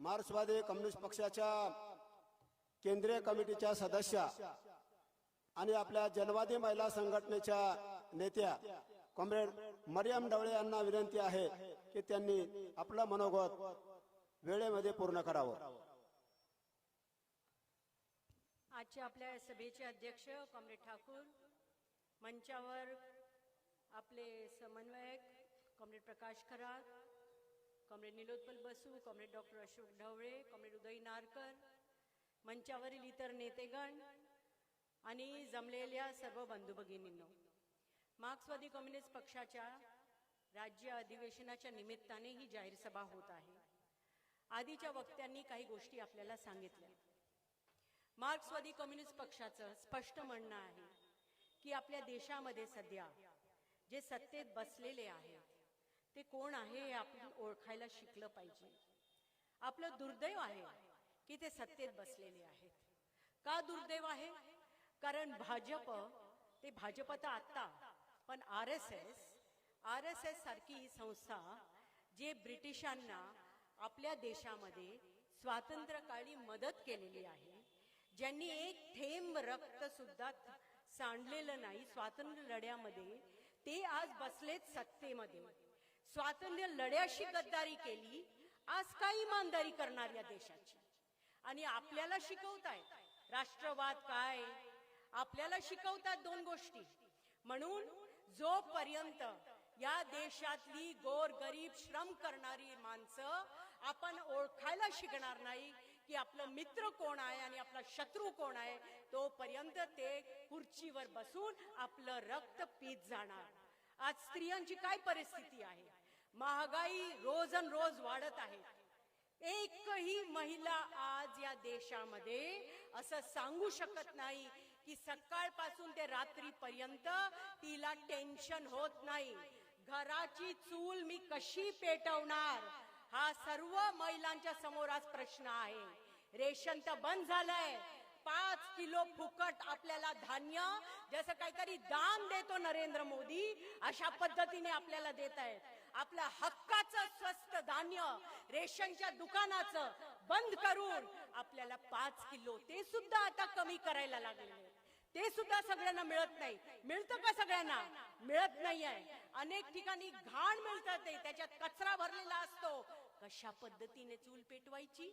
मार्क्सवादी कम्युनिस्ट पक्षाच्या केंद्रीय कमिटीच्या सदस्या आणि आपल्या जनवादी महिला संघटनेच्या नेत्या कॉम्रेड मरियम डवळे यांना विनंती आहे की त्यांनी आपलं मनोगत वेळेमध्ये पूर्ण करावं. आजच्या आपल्या सभेचे अध्यक्ष कॉम्रेड ठाकूर मंचावर आपले समन्वयक comrade Prakash Kharat comrade Nilotpal Basu comrade doctor Ashok Dhawale comrade Uday Narkar मंचावरील इतर नेतेगण आणि जमलेल्या सर्व बंधू भगिनींनो मार्क्सवादी कम्युनिस्ट पक्षाच्या राज्य अधिवेशनाच्या निमित्ताने ही जाहीर सभा होत आहे. आधीच्या वक्त्यांनी काही गोष्टी आपल्याला सांगितल्या. मार्क्सवादी कम्युनिस्ट पक्षाचं स्पष्ट म्हणणं आहे की आपल्या देशामध्ये सध्या जे सत्तेत बसलेले आहे ते कोण आहे हे आपण ओळखायला शिकलं पाहिजे. आपलं दुर्दैव आहे की ते सत्तेत बसलेले आहेत. का दुर्दैव आहे? कारण भाजप ते भाजप तर आत्ता पण R S S R S S सारखी ही संस्था जे ब्रिटिशांना आपल्या देशामध्ये स्वातंत्र्यकाळी मदत केलेली आहे ज्यांनी एक थेंब रक्त सुद्धा सांडलेलं नाही स्वातंत्र्य लढ्यामध्ये ते आज बसलेत सत्तेमध्ये. स्वातंत्र्य लढ्याशी गद्दारी केली आज काय इमानदारी करणार या देशाची? आणि आपल्याला शिकवतायत राष्ट्रवाद काय? आपल्याला शिकवतात दोन गोष्टी. म्हणून जोपर्यंत या देशातली गोर गरीब श्रम करणारी माणसं आपण ओळखायला शिकणार नाही की आपलं मित्र कोण आहे आणि आपला शत्रू कोण आहे तोपर्यंत ते खुर्चीवर बसून आपलं रक्त पीत जाणार. आज स्त्रियांची काय परिस्थिती आहे? महागाई रोज अन रोज वाढत आहे. एकही महिला आज या देशामध्ये असं सांगू शकत नाही की सकाळपासून ते रात्रीपर्यंत तिला टेन्शन होत नाही. घराची चूल मी कशी पेटवणार? हा सर्व महिलांच्या समोर आज प्रश्न आहे. रेशन तर बंद झालंय. पाच किलो फुकट आपल्याला धान्य जसं काहीतरी दान देतो नरेंद्र मोदी अशा पद्धतीने आपल्याला देत आहेत आपल्या हक्काचं स्वस्त धान्य रेशनच्या दुकानाचं बंद करून आपल्याला पाच किलो ते सुद्धा आता कमी करायला लागलेले ते सुद्धा सगळ्यांना मिळत नाही. मिळतं का सगळ्यांना? मिळत नाही आहे अनेक ठिकाणी घाण मिळतात ते. त्याच्यात कचरा भरलेला असतो. कशा पद्धतीने चूल पेटवायची?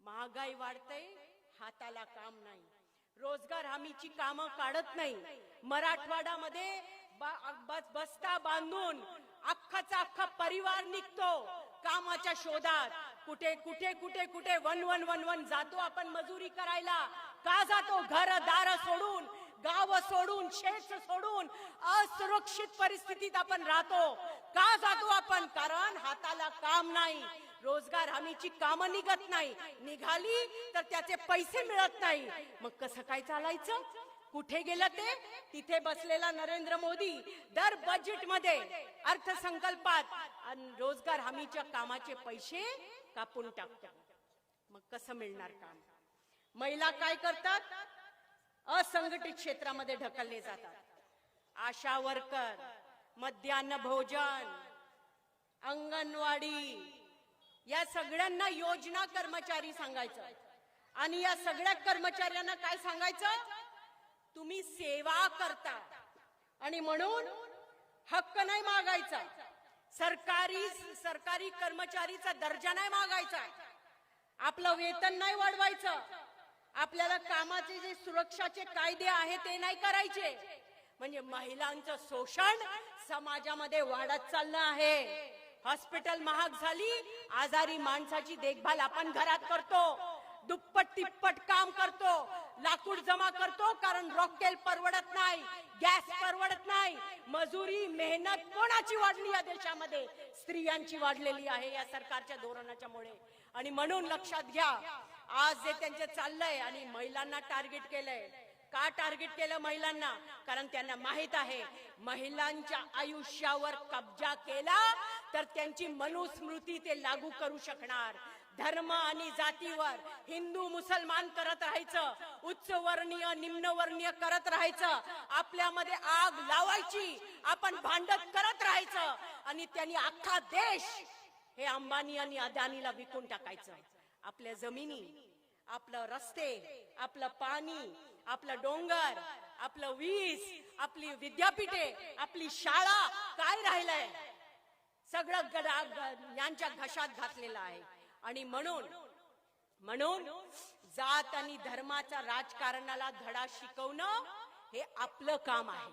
महागाई वाढते हाताला काम नाही. रोजगार हमीची कामं काढत नाही. मराठवाड्यामध्ये बस्ता बांधून अख्खाचा अख्खा परिवार निघतो कामाच्या शोधात. कुठे कुठे कुठे कुठे वन वन वन वन जातो आपण मजुरी करायला. का जातो घर दार सोडून गाव सोडून शेत सोडून असुरक्षित परिस्थितीत आपण राहतो. का जातो आपण? कारण हाताला काम नाही रोजगार हमीची कामं निघत नाही. निघाली तर त्याचे पैसे मिळत नाही. मग कसं काय चालायचं? कुठे गेलं ते? तिथे बसलेला नरेंद्र मोदी दर बजेटमध्ये अर्थसंकल्पात अन रोजगार हमीच्या कामाचे पैसे कापून टाकतात मग कसं मिळणार काम? महिला काय करतात? असंघटित क्षेत्रामध्ये ढकलले जातात. आशा वर्कर मध्यान्ह भोजन अंगणवाडी या सगळ्यांना योजना कर्मचारी सांगायचं. आणि या सगळ्या कर्मचाऱ्यांना काय सांगायचं? तुम्ही सेवा करता. आणि म्हणून हक्क नाही मागायचा. सरकारी सरकारी कर्मचारीचा दर्जा नाही मागायचा. आपलं वेतन नाही वाढवायचं. आपल्याला कामाचे जे सुरक्षाचे कायदे आहे ते नाही करायचे. म्हणजे महिलांचं शोषण समाजामध्ये वाढत चाललं आहे. हॉस्पिटल महाग झाली आजारी माणसाची देखभाल आपण घरात करतो. दुप्पट तिप्पट काम करतो. लाकूड जमा करतो कारण रॉकेल परवडत नाही गॅस परवडत नाही. मजुरी मेहनत कोणाची वाढली या देशामध्ये? स्त्रियांची वाढलेली आहे या सरकारच्या धोरणाच्या मुळे. आणि म्हणून लक्षात घ्या आज जे त्यांचे चाललंय आणि महिलांना टार्गेट केलंय का टार्गेट केलं महिलांना? कारण त्यांना माहीत आहे महिलांच्या आयुष्यावर कब्जा केला तर त्यांची मनुस्मृती ते लागू करू शकणार. धर्म आणि जातीवर हिंदू मुसलमान करत राहायचं उच्च वर्णीय निम्न वर्णीय करत राहायचं आपल्यामध्ये आग लावायची आपण भांडत करत राहायचं आणि त्यांनी अख्खा देश हे अंबानी आणि अदानीला विकून टाकायचं. आपल्या जमिनी आपलं रस्ते आपलं पाणी आपलं डोंगर आपलं वीज आपली विद्यापीठे आपली शाळा काय राहिलंय? सगळं गडा यांच्या घशात घातलेलं आहे. आणि म्हणून म्हणून जात आणि धर्माच्या राजकारणाला धडा शिकवणं हे आपलं काम आहे.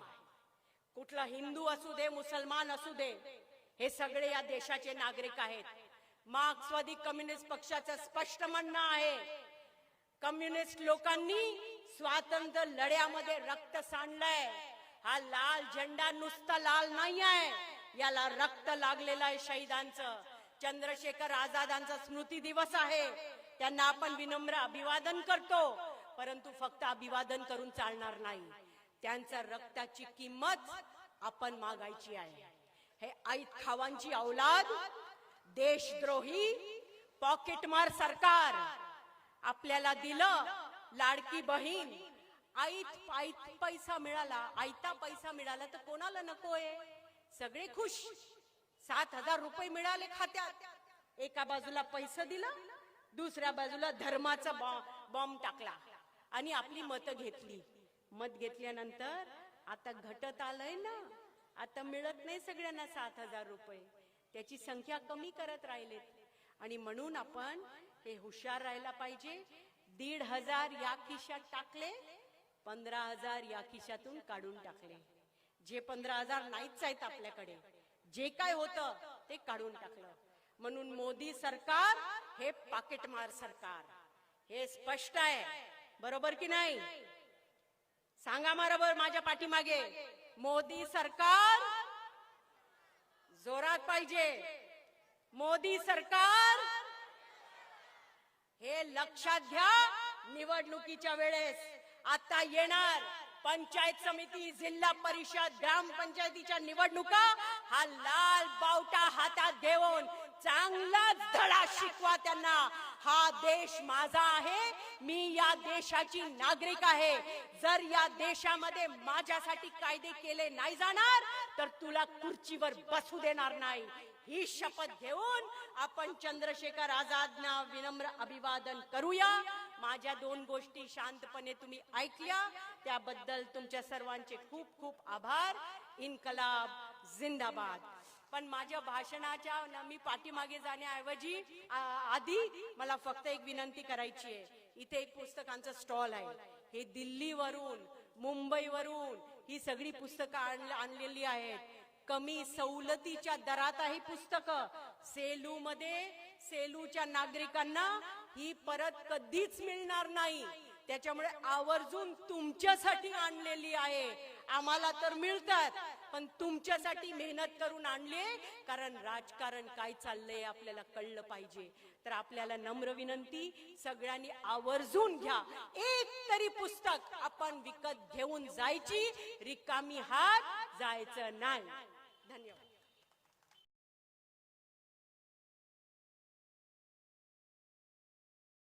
कुठला हिंदू असू दे मुसलमान असू दे हे सगळे या देशाचे नागरिक आहेत. मार्क्सवादी कम्युनिस्ट पक्षाचं स्पष्ट म्हणणं आहे कम्युनिस्ट लोकांनी स्वातंत्र्य लढ्यामध्ये रक्त सांडलंय. हा लाल झेंडा नुसता लाल नाही आहे याला रक्त लागलेलं आहे शहीदांचं. चंद्रशेखर आझादांचा स्मृती दिवस आहे. त्यांना आपण विनम्र अभिवादन करतो. परंतु फक्त अभिवादन करून चालणार नाही. त्यांच्या रक्ताची किंमत आपण मागायची आहे. हे आईत खावांची औलाद देशद्रोही पॉकेटमार सरकार. आपल्याला दिलं लाडकी बहीण. आईत आईत पैसा मिळाला आयता पैसा मिळाला तर कोणाला नकोय? सगळे खुश. सात हजार रुपये मिळाले खात्यात. एका बाजूला पैसा दिलं दुसऱ्या बाजूला धर्माचा बॉम्ब टाकला. आणि आपली मतं घेतली. मत घेतल्यानंतर आता घटत आलंय ना. आता मिळत नाही सगळ्यांना सात हजार रुपये. त्याची संख्या कमी करत राहिलेत. आणि म्हणून आपण हे हुशार राहायला पाहिजे. दीड हजार या खिशात टाकले पंधरा हजार या खिशातून काढून टाकले. जे पंधरा हजार नाहीच आहेत आपल्याकडे जे काय होतं ते काढून टाकलं. म्हणून मोदी सरकार हे पाकिटमार सरकार. हे स्पष्ट आहे. बरोबर की नाही? सांगा बरोबर माझ्या पाठीमागे. मोदी सरकार जोरात पाहिजे. मोदी सरकार हे लक्षात घ्या निवडणुकीच्या वेळेस. आता येणार पंचायत समिती जिल्हा परिषद ग्रामपंचायतीच्या निवडणुका हा लाल बावटा हातात घेऊन चांगला धडा शिकवा त्यांना. हा देश माझा आहे मी या देशाची नागरिक आहे. जर या देशामध्ये माझ्यासाठी कायदे केले नाही जाणार तर तुला खुर्चीवर बसू देणार नाही. ही शपथ घेऊन आपण चंद्रशेखर आझादना विनम्र अभिवादन करूया. माझ्या दोन गोष्टी शांतपणे तुम्ही ऐकल्या. त्याबद्दल तुमच्या सर्वांचे खूप खूप आभार. इन्कलाब जिंदाबाद. पण माझ्या भाषणाच्या मी पाठीमागे जाण्याऐवजी आधी मला फक्त एक विनंती करायची आहे. इथे एक पुस्तकांचं स्टॉल आहे. हे दिल्लीवरून मुंबईवरून ही सगळी पुस्तकं आणलेली आहेत. कमी सवलतीच्या दरात आहे पुस्तकं. सेलू मध्ये सेलूच्या नागरिकांना ही परत कधीच मिळणार नाही. त्याच्यामुळे आवर्जून तुमच्यासाठी आणलेली आहे. आम्हाला तर मिळतात पण तुमच्यासाठी मेहनत करून आणले कारण राजकारण काय चाललंय आपल्याला कळलं पाहिजे. तर आपल्याला नम्र विनंती सगळ्यांनी आवर्जून घ्या. एक तरी पुस्तक आपण विकत घेऊन जायची रिकामी हात जायचं नाही. धन्यवाद.